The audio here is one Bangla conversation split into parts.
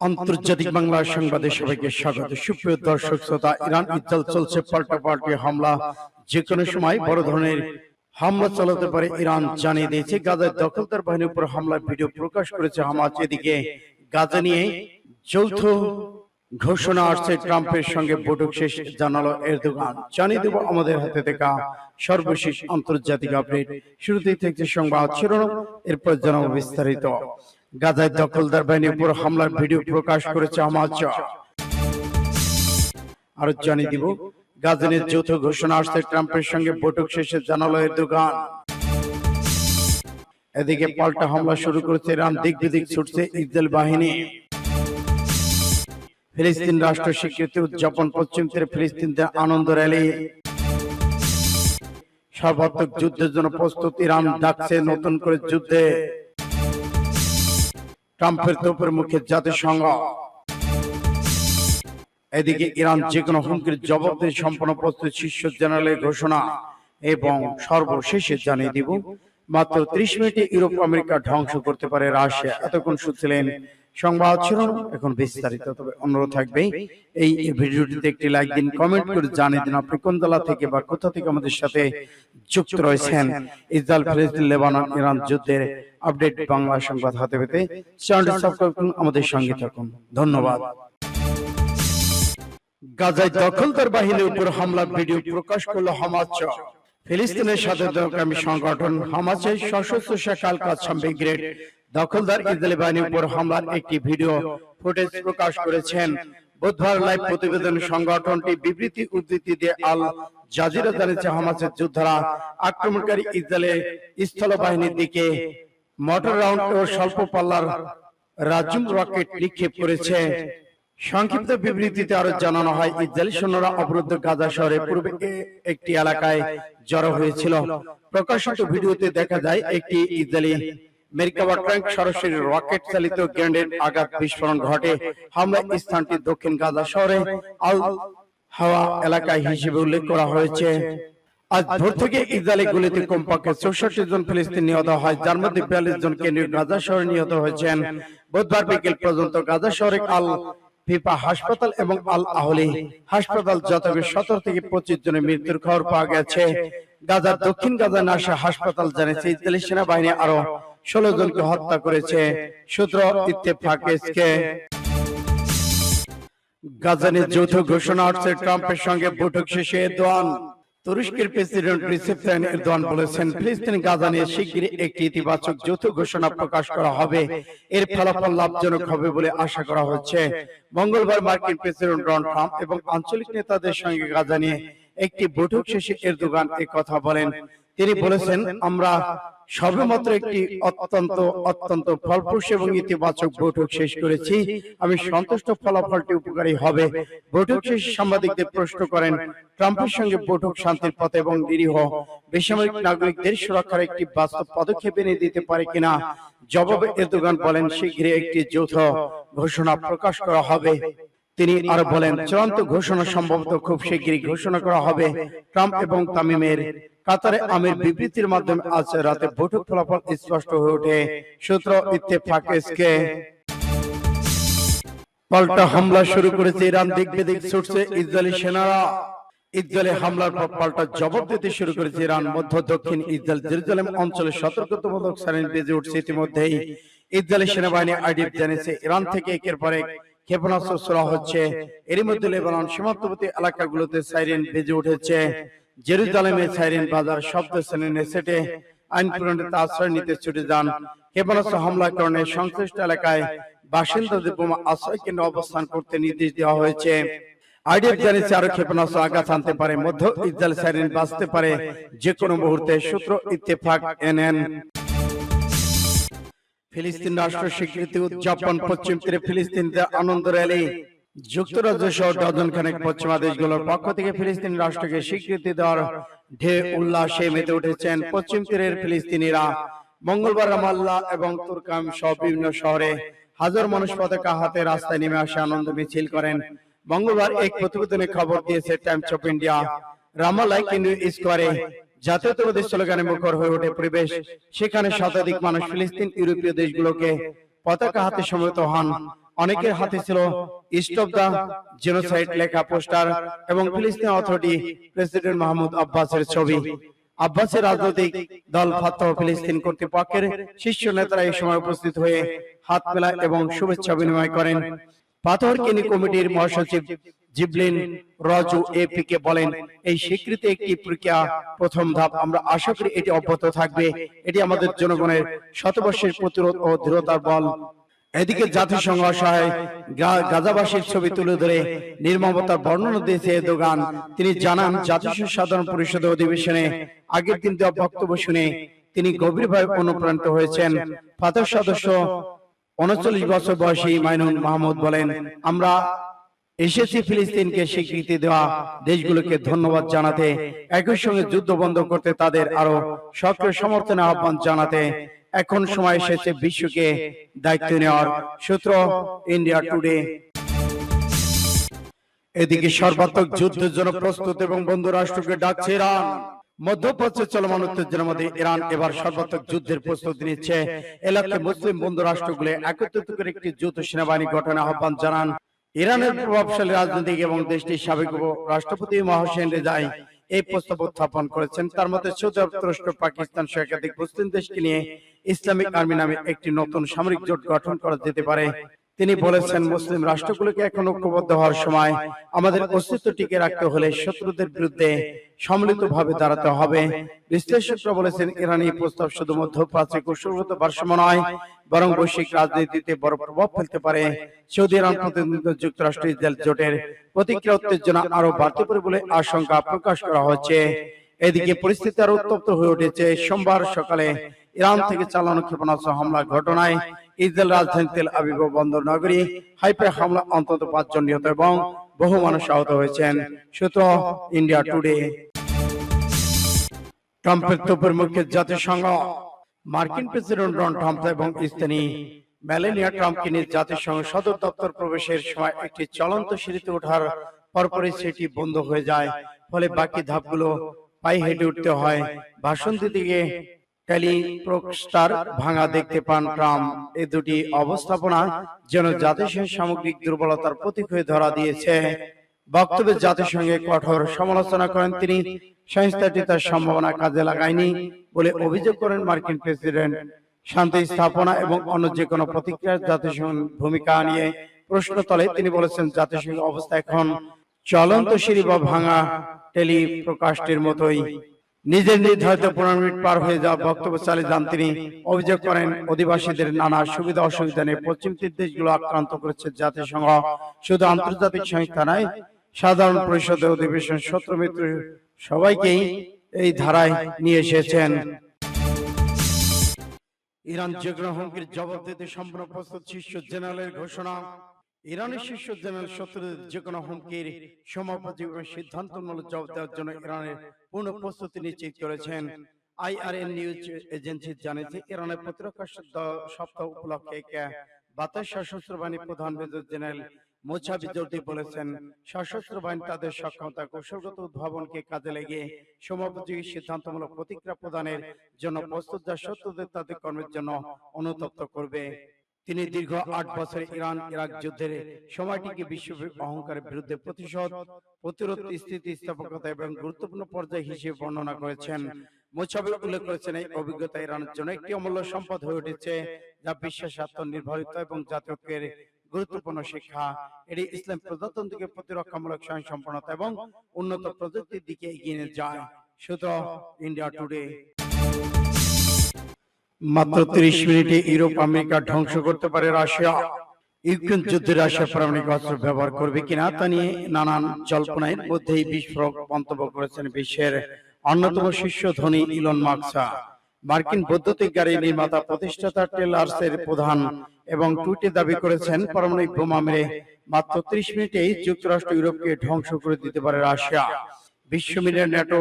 আন্তর্জাতিক বাংলা সংবাদে সবাইকে স্বাগত। সুপ্রিয় দর্শক শ্রোতা ইরান ইসরায়েল চলছে পাল্টা পাল্টি হামলা। যে কোনো সময় বড় ধরনের হামলা চালাতে পারে ইরান জানিয়ে দিয়েছে। গাজার দখলদার বাহিনীর উপর হামলার ভিডিও প্রকাশ করেছে হামাস। এদিকে গাজা নিয়ে যৌথ ঘোষণা আসছে ট্রাম্পের সঙ্গে বৈঠক শেষ জানালো এরদোগান। জানিয়ে দেব আমাদের হাতে থাকা সর্বশেষ আন্তর্জাতিক আপডেট। শুরুতেই থাকছে সংবাদ শিরোনাম এরপর জানাব বিস্তারিত। গাজায় দখলদার বাহিনীর উপর হামলার ভিডিও প্রকাশ করেছে হামাস। আরও জানিয়ে দিব গাজানের যৌথ ঘোষণা আসছে ট্রাম্পের সঙ্গে বৈঠক শেষে জানালো এরদোগান। এদিকে পাল্টা হামলা শুরু করেছে ইরান। দিক বিদিক ছুটছে ইসরায়েল বাহিনী। ফিলিস্তিন রাষ্ট্র স্বীকৃতি উদযাপন পশ্চিম তীরে ফিলিস্তিনদের আনন্দ র্যালি। সর্বাত্মক যুদ্ধের জন্য প্রস্তুত ইরান ডাকছে নতুন করে যুদ্ধে। ট্রাম্পের তোপের মুখে জাতিসংঘ। এদিকে ইরান যে কোনো হুমকির জবাব দিয়ে সম্পূর্ণ প্রস্তুত শীর্ষ জেনারেলের ঘোষণা এবং সর্বশেষে জানিয়ে দিব, মাত্র ত্রিশ মিনিটে ইউরোপ আমেরিকা ধ্বংস করতে পারে রাশিয়া। এতক্ষণ শুনছিলেন সংবাদ ছিল এখন বিস্তারিত। তবে অনুরোধ থাকবে, এই ভিডিওটিতে একটি লাইক দিন, কমেন্ট করে জানিয়ে দিন আপনি কোন জেলা থেকে বা কোথা থেকে আমাদের সাথে যুক্ত রয়েছেন। ইসরায়েল, ফিলিস্তিন, লেবানন, ইরান যুদ্ধের আপডেট বাংলা সংবাদ হাতে পেতে চ্যানেলটি সাবস্ক্রাইব করুন, আমাদের সঙ্গে থাকুন। ধন্যবাদ। গাজায় দখলদার বাহিনীর উপর হামলার ভিডিও প্রকাশ করল হামাস ফিলিস্তিনের সাথে সংগঠন হামাসের সশস্ত্র শাখা আল কাসাম ব্রিগেড দখলদার ইসরায়েলি বাহিনীর উপর হামলার একটি ভিডিও ফুটেজ প্রকাশ করেছেন। বুধবার লাইভ প্রতিবেদন সংগঠনটি বিবৃতি উদ্ধৃতি দিয়ে আল জাজিরা জানিয়েছে হামাসের যোদ্ধারা আক্রমণকারী ইসরায়েলের স্থল বাহিনীর দিকে মোটর রাউন্ড ও স্বল্প পাল্লার রাজুম রকেট নিক্ষেপ করেছে। সংক্ষিপ্ত বিবৃতিতে আরও জানানো হয় ইসরায়েলি সৈন্যরা অবরুদ্ধ গাজা শহরে পূর্বে একটি এলাকায় জড়ো হয়েছিল। প্রকাশিত ভিডিওতে দেখা যায় একটি ইসরায়েলি মেরিকাবা ট্যাঙ্ক সরাসরি রকেট চালিত গ্রেনেড আঘাত বিস্ফোরণ ঘটে হামলা স্থানটি দক্ষিণ গাজা শহরে আল হাওয়া এলাকায় হিসেবে উল্লেখ করা হয়েছে। আজ ভোর থেকে ইসরায়েলি গুলিতে কমপক্ষে চৌষট্টি জন ফিলিস্তিন নিহত হয় যার মধ্যে বিয়াল্লিশ জন কেন্দ্রীয় গাজা শহরে নিহত হয়েছেন। বুধবার বিকেল পর্যন্ত গাজা শহরে আল ফিফা হাসপাতাল এবং আল আহলি হাসপাতাল যথাবে সতেরো থেকে পঁচিশ জনের মৃত্যুর খবর পাওয়া গেছে। গাজার দক্ষিণ গাজা নাসা হাসপাতাল জানিয়েছে ইসরায়েলি সেনাবাহিনী আরও ষোলো জনকে হত্যা করেছে সূত্র ইত্তেফাকেসকে গাজানে যৌথ ঘোষণা আসছে ট্রাম্পের সঙ্গে বৈঠক শেষে এরদোয়ান। তুরস্কের প্রেসিডেন্ট রিসেপ তাইপ এরদোয়ান বলেছেন ফিলিস্তিন গাজা নিয়ে শিগগিরই একটি ইতিবাচক যৌথ ঘোষণা প্রকাশ করা হবে। এর ফলাফল লাভজনক হবে বলে আশা করা হচ্ছে। মঙ্গলবার মার্কিন প্রেসিডেন্ট ডোনাল্ড ট্রাম্প এবং আঞ্চলিক নেতাদের সঙ্গে গাজা নিয়ে একটি বৈঠক শেষে এরদোগান এই কথা বলেন। তিনি বলেছেন আমরা সবেমাত্র একটি অত্যন্ত অত্যন্ত ফলপ্রসূ এবং ইতিবাচক বৈঠক শেষ করেছি। আমি সন্তুষ্ট ফলাফলটি উপকারী হবে। বৈঠক শেষে সাংবাদিকদের প্রশ্ন করেন ট্রাম্পের সঙ্গে বৈঠক শান্তির পথে এবং নিরীহ বেসামরিক নাগরিকদের সুরক্ষার একটি বাস্তব পদক্ষেপ এনে দিতে পারে কিনা? জবাবে এরদোগান বলেন শীঘ্রই একটি যৌথ ঘোষণা প্রকাশ করা হবে। তিনি আরও বলেন চূড়ান্ত ঘোষণা সম্ভবত খুব শীঘ্রই ঘোষণা করা হবে। ট্রাম্প এবং তামিমের কাতারে আমির বিবৃতির মাধ্যমে আজ রাতে বৈঠক ফলাফল স্পষ্ট হয়ে ওঠে সূত্র ইত্তেফাকেসকে। পাল্টা হামলা শুরু করেছে ইরান দিক বেদিক ছুটছে ইসরায়েলি সেনারা। ইসরায়েলে হামলার পর পাল্টা জবাব দিতে শুরু করেছে ইরান। মধ্য দক্ষিণ ইসরায়েল জেরুজালেম অঞ্চলে সতর্কতামূলক সাইরেন বেজে উঠছে ইতিমধ্যেই। ইসরায়েলি সেনাবাহিনী আইডিএফ জানিয়েছে ইরান থেকে একের পর এক ক্ষেপণাস্ত্র ছোড়া হচ্ছে, এরই মধ্যে লেবানন সীমান্তবর্তী এলাকাগুলোতে সাইরেন বেজে উঠেছে। জেরুজালেমে সাইরেন বাজার শব্দ শ্রেণি সেটে আইন আশ্রয় নিতে ছুটে যান। ক্ষেপণাস্ত্র হামলার কারণে সংশ্লিষ্ট এলাকায় বাসিন্দাদের বোমা আশ্রয় কেন্দ্র অবস্থান করতে নির্দেশ দেওয়া হয়েছে। আইডিএফ জানিয়েছে আরও ক্ষেপণাস্ত্র আঘাত আনতে পারে, মধ্য সাইরেন বাঁচতে পারে যে কোনো মুহূর্তে সূত্র ইত্তেফাক, এনএন। ফিলিস্তিন রাষ্ট্র স্বীকৃতি উদযাপন পশ্চিম তীরে ফিলিস্তিনদের আনন্দ র্যালি, যুক্তরাজ্য সহ ডজন খানেক পশ্চিমা দেশগুলোর পক্ষ থেকে ফিলিস্তিন রাষ্ট্রকে স্বীকৃতি দেওয়ার ঢে উল্লাসে মেতে উঠেছেন পশ্চিম তীরের ফিলিস্তিনিরা। মঙ্গলবার রামাল্লাহ এবং তুর্কাম সহ বিভিন্ন শহরে হাজার মানুষ পতাকা হাতে রাস্তায় নেমে আসে আনন্দ মিছিল করেন। মঙ্গলবার এক প্রতিবেদনে খবর দিয়েছে টাইমস অফ ইন্ডিয়া রামাল্লাহ কেন্দ্রীয় স্কোয়ারে জাতীয়তাবাদী স্লোগানে মুখর হয়ে ওঠে পরিবেশ। সেখানে শতাধিক মানুষ ফিলিস্তিন, ইউরোপীয় দেশগুলোকে পতাকা হাতে সমবেত হন। অনেকের হাতে ছিল স্টপ দা জেনোসাইড লেখা পোস্টার এবং ফিলিস্তিন অথরিটি প্রেসিডেন্ট মাহমুদ আব্বাসের ছবি। আব্বাসের রাজনৈতিক দল ফাত্তাহ ফিলিস্তিন কর্তৃপক্ষের শীর্ষ নেতারা এই সময় উপস্থিত হয়ে হাত মেলায় এবং শুভেচ্ছা বিনিময় করেন। পাথর কিনি কমিটির মহাসচিব জিবলিন রজু এপি কে বলেন এই স্বীকৃতি একটি প্রক্রিয়া প্রথম ধাপ। আমরা আশা করি এটি অব্যাহত থাকবে। এটি আমাদের জনগণের শতবর্ষের প্রতিরোধ ও দৃঢ়তার বল। এদিকে জাতিসংঘ অসহায় গা- গাজাবাসীর ছবি তুলে ধরে নির্মমতার বর্ণনা দিয়েছে তিনি জানান জাতিসংঘ সাধারণ পরিষদের অধিবেশনে আগের দিন দেওয়া বক্তব্য শুনে তিনি গভীরভাবে অনুপ্রাণিত হয়েছেন। ফাতার সদস্য উনচল্লিশ বছর বয়সী মাইনুন মাহমুদ বলেন আমরা এসেছি ফিলিস্তিনকে স্বীকৃতি দেওয়া। দেশগুলোকে ধন্যবাদ জানাতে, একই সঙ্গে যুদ্ধ বন্ধ করতে তাদের আরও সক্রিয় সমর্থনে আহ্বান জানাতে, এখন সময় এসেছে বিশ্বকে দায়িত্ব নেওয়ার। সূত্র ইন্ডিয়া টুডে। এদিকে সর্বাত্মক যুদ্ধের জন্য প্রস্তুত এবং বন্ধু রাষ্ট্রকে ডাকছে ইরান। মধ্যপ্রাচ্যে চলমান উত্তেজনার মধ্যে ইরান এবার সর্বাত্মক যুদ্ধের প্রস্তুতি নিচ্ছে। এলাকায় মুসলিম বন্ধু রাষ্ট্রগুলো একত্রিত করে একটি যুদ্ধ সেনাবাহিনী গঠনের আহ্বান জানান। ইরানের প্রভাবশালী রাজনৈতিক এবং দেশটির সাবেক রাষ্ট্রপতি মহসেন রেজাই এই প্রস্তাব উত্থাপন করেছেন। তার মধ্যে সৌদি পাকিস্তান সহ একাধিক মুসলিম দেশকে নিয়ে ইসলামিক আর্মি নামে একটি নতুন সামরিক জোট গঠন করা যেতে পারে। তিনি বলেছেন মুসলিম রাষ্ট্রগুলোকে এখন ঐক্যবদ্ধ হওয়ার সময় আমাদের অস্তিত্ব টিকে রাখতে হলে শত্রুদের বিরুদ্ধে সম্মিলিতভাবে দাঁড়াতে হবে। বিশ্লেষকরা বলেছেন ইরানি প্রস্তাব শুধু মধ্যপ্রাচ্যে কৌশলগত ভারসাম্য নয় বরং বৈশ্বিক রাজনীতিতে বড় প্রভাব ফেলতে পারে। সৌদি ইরান প্রতিনিধিত্ব যুক্তরাষ্ট্র ইসরায়েল জোটের প্রতিক্রিয়া উত্তেজনা আরও বাড়তে পারে বলে আশঙ্কা প্রকাশ করা হচ্ছে। এদিকে পরিস্থিতি আরও উত্তপ্ত হয়ে উঠেছে। সোমবার সকালে ইরান থেকে চালানো ক্ষেপণাস্ত্র হামলা ঘটনায় ইসরায়েল রাজধানী তেল আবিব বন্দর নগরী, হাইপে হামলা অন্তত পাঁচজন নিহত এবং বহু মানুষ আহত হয়েছেন। সূত্র ইন্ডিয়া টুডে। ট্রাম্পের তোপের মুখে জাতিসংঘ। মার্কিন প্রেসিডেন্ট ডোনাল্ড ট্রাম্প এবং স্থানী মেলেনিয়া ট্রাম্পকে নিয়ে জাতিসংঘ সদর দপ্তর প্রবেশের সময় একটি চলন্ত সিঁড়িতে ওঠার পরপরই সেটি বন্ধ হয়ে যায়। ফলে বাকি ধাপগুলো পায়ে হেঁটে উঠতে হয়। ভাষণ দিতে গিয়ে টেলিপ্রোস্টার ভাঙা দেখতে পান ট্রাম্প। এই দুটি অবস্থাপনা যেন জাতিসংঘের সামগ্রিক দুর্বলতার প্রতীক হয়ে ধরা দিয়েছে। বক্তব্যে জাতিসংঘে কঠোর সমালোচনা করেন তিনি। সংস্থাটি তার সম্ভাবনা কাজে লাগায়নি বলে অভিযোগ করেন মার্কিন প্রেসিডেন্ট। শান্তি স্থাপনা এবং অন্য যে কোনো প্রতিক্রিয়ার জাতিসংঘ ভূমিকা নিয়ে প্রশ্ন তলে। তিনি বলেছেন জাতিসংঘ অবস্থা এখন চলন্ত সিঁড়ি বা ভাঙা টেলিপ্রকাশের মতোই। নিজের নির্ধারিত পনেরো মিনিট পার হয়ে যাওয়া বক্তব্য চালিয়ে যান তিনি। অভিযোগ করেন, অধিবাসীদের নানা সুবিধা অসুবিধা নিয়ে পশ্চিম দেশগুলো আক্রান্ত করেছে জাতিসংঘ। শুধু আন্তর্জাতিক সংস্থা নয়, সাধারণ পরিষদের অধিবেশন শত্রু মিত্র সবাইকেই এই ধারায় নিয়ে এসেছেন। ইরান যে কোনো হুমকির জবাব দিতে সম্পূর্ণ প্রস্তুত শীর্ষ জেনারেলের ঘোষণা। ইরানের শীর্ষ জেনারেল শত্রুদের যে কোনো হুমকির সমাপতি সিদ্ধান্তমূলক জবাব দেওয়ার জন্য ইরানের পূর্ণ প্রস্তুতি নিশ্চিত করেছেন। আইআরএন নিউজ এজেন্সি জানিয়েছে, ইরানের প্রতিরক্ষা সপ্তাহ- উপলক্ষে বাতাস সশস্ত্র বাহিনী প্রধান মেজর জেনারেল জোরদি বলেছেন, সশস্ত্র বাহিনী তাদের সক্ষমতা কৌশলগত উদ্ভাবনকে কাজে লেগে সমাপযোগী সিদ্ধান্তমূলক প্রতিক্রিয়া প্রদানের জন্য প্রস্তুত যা শত্রুদের তাদের কর্মের জন্য অনুতপ্ত করবে। তিনি দীর্ঘ আট বছর ইরান ইরাক যুদ্ধের সময়টিকে বিশ্বব্যাপী অহংকারের বিরুদ্ধে প্রতিশোধ প্রতিরোধ স্থিতিস্থাপকতা এবং গুরুত্বপূর্ণ পর্যায় হিসেবে বর্ণনা করেছেন। মোছাবে উল্লেখ করেছেন এই অভিজ্ঞতা ইরানের জন্য একটি অমূল্য সম্পদ হয়ে উঠেছে যা বিশ্বাস আত্মনির্ভরিত এবং জাতীয়কের গুরুত্বপূর্ণ শিক্ষা। এটি ইসলাম প্রজাতন্ত্রকে প্রতিরক্ষামূলক স্বয়ংসম্পন্নতা এবং উন্নত প্রযুক্তির দিকে এগিয়ে নিয়ে যায়। সূত্র ইন্ডিয়া টুডে মাত্র তিরিশ মিনিটে ইউরোপ, আমেরিকা ধ্বংস করতে পারে রাশিয়া। ইউক্রেন যুদ্ধে রাশিয়া পারমাণবিক অস্ত্র ব্যবহার করবে কিনা তা নিয়ে নানান জল্পনার মধ্যেই বিস্ফোরক মন্তব্য করেছেন বিশ্বের অন্যতম শীর্ষ ধনী ইলন মার্কসা মার্কিন বৈদ্যুতিক গাড়ি নির্মাতা প্রতিষ্ঠাতা টেলার্স এর প্রধান এবং টুইটে দাবি করেছেন, পারমাণবিক বোমা মেরে মাত্র ত্রিশ মিনিটেই যুক্তরাষ্ট্র ইউরোপকে ধ্বংস করে দিতে পারে রাশিয়া। বিশ্ব মিলিয়ন ন্যাটো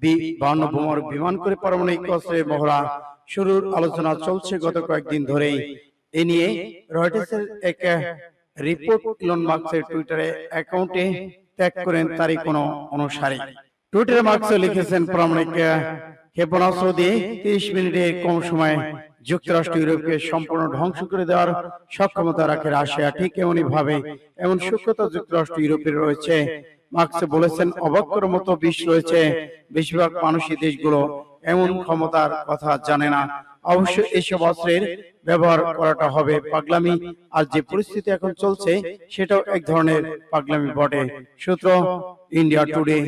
বি বান্ন বোমার বিমান করে পারমাণবিক অস্ত্রের মহড়া শুরুর আলোচনা চলছে গত কয়েকদিন ধরেই। এ নিয়ে রয়টার্সের এক রিপোর্ট ইলন মার্কসের টুইটারে অ্যাকাউন্টে ত্যাগ করেন তারই কোনো অনুসারী। টুইটারে মার্কস লিখেছেন পারমাণবিক ক্ষেপণাস্ত্র দিয়ে তিরিশ কম সময়ে যুক্তরাষ্ট্র ইউরোপকে সম্পূর্ণ ধ্বংস করে দেওয়ার সক্ষমতা রাখে রাশিয়া ঠিক এমনই ভাবে। এমন সূক্ষ্মতা যুক্তরাষ্ট্র ইউরোপের রয়েছে। মার্কস বলেছেন অবাক করার মতো বিষ রয়েছে। বেশিরভাগ মানুষই দেশগুলো এমন ক্ষমতার কথা জানে না। অবশ্য এসব অস্ত্রের ব্যবহার করাটা হবে পাগলামি। আর যে পরিস্থিতি এখন চলছে সেটাও এক ধরনের পাগলামি বটে। সূত্র ইন্ডিয়া টুডে।